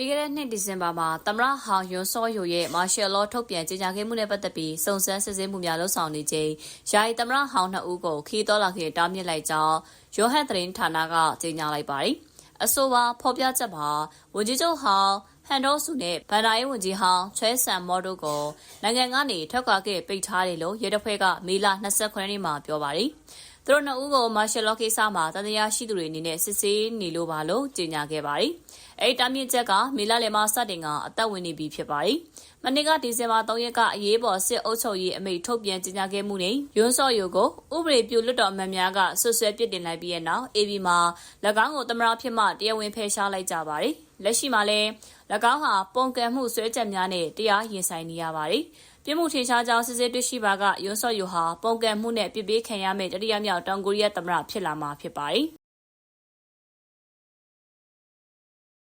ပြီးခဲ့တဲ့နှစ်ဒီဇင်ဘာမှာသမရဟောင်ယွန်စောယိုရဲ့မာရှယ်လောထုတ်ပြန်ကြေညာခဲ့မှုနဲ့ပတ်သက်ပြီးစုံစမ်းစစ်ဆေးမှုများလှုပ်ဆောင်နေချိန်ယာယီသမရဟောင်နှစ်ဦးကိုခီးတော်လာခဲ့တားမြစ်လိုက်ကြောင်းယိုဟန်သတင်းဌာနကကြေညာလိုက်ပါတယ်။အဆိုပါဖော်ပြချက်မှာဝန်ကြီးချုပ်ဟောင်ဟန်ဒေါစုနဲ့ဗန်ဒါရေးဝန်ကြီးဟောင်းချဲဆန်မော်တို့ကိုနိုင်ငံကနေထွက်ခွာခဲ့ပိတ်ထားတယ်လို့ရဲတပ်ဖွဲ့ကမေလ29ရက်နေ့မှာပြောပါတယ်။သူတို့နှစ်ဦးကိုမာရှယ်လောကိစ္စမှာတန်တရားရှိသူတွေအနေနဲ့စစ်ဆေးနေလို့ပါလို့ကြေညာခဲ့ပါတယ်။ အဲဒီတားမြစ်ချက်ကမေလလယ်မှာစတင်ကအသက်ဝင်နေပြီဖြစ်ပါတယ်။မနေ့ကဒီဇင်ဘာ3ရက်ကအရေးပေါ်စစ်အုပ်ချုပ်ရေးအမိန့်ထုတ်ပြန်ကြေညာခဲ့မှုနဲ့ယွန်းစော့ယိုကိုဥပဒေပြုလွတ်တော်အမတ်များကဆွဆွဲပြစ်တင်လိုက်ပြီးတဲ့နောက် AB မှာ၎င်းကိုသမရဖြစ်မှတရားဝင်ဖယ်ရှားလိုက်ကြပါတယ်။လက်ရှိမှာလည်း၎င်းဟာပုံကံမှုဆွဲချက်များနဲ့တရားရင်ဆိုင်နေရပါတယ်။ပြစ်မှုထင်ရှားကြောင်းစစ်ဆေးတွေ့ရှိပါကယွန်းစော့ယိုဟာပုံကံမှုနဲ့ပြစ်ပေးခံရမယ့်တတိယမြောက်တောင်ကိုရီးယားသမ္မတဖြစ်လာမှာဖြစ်ပါတယ်။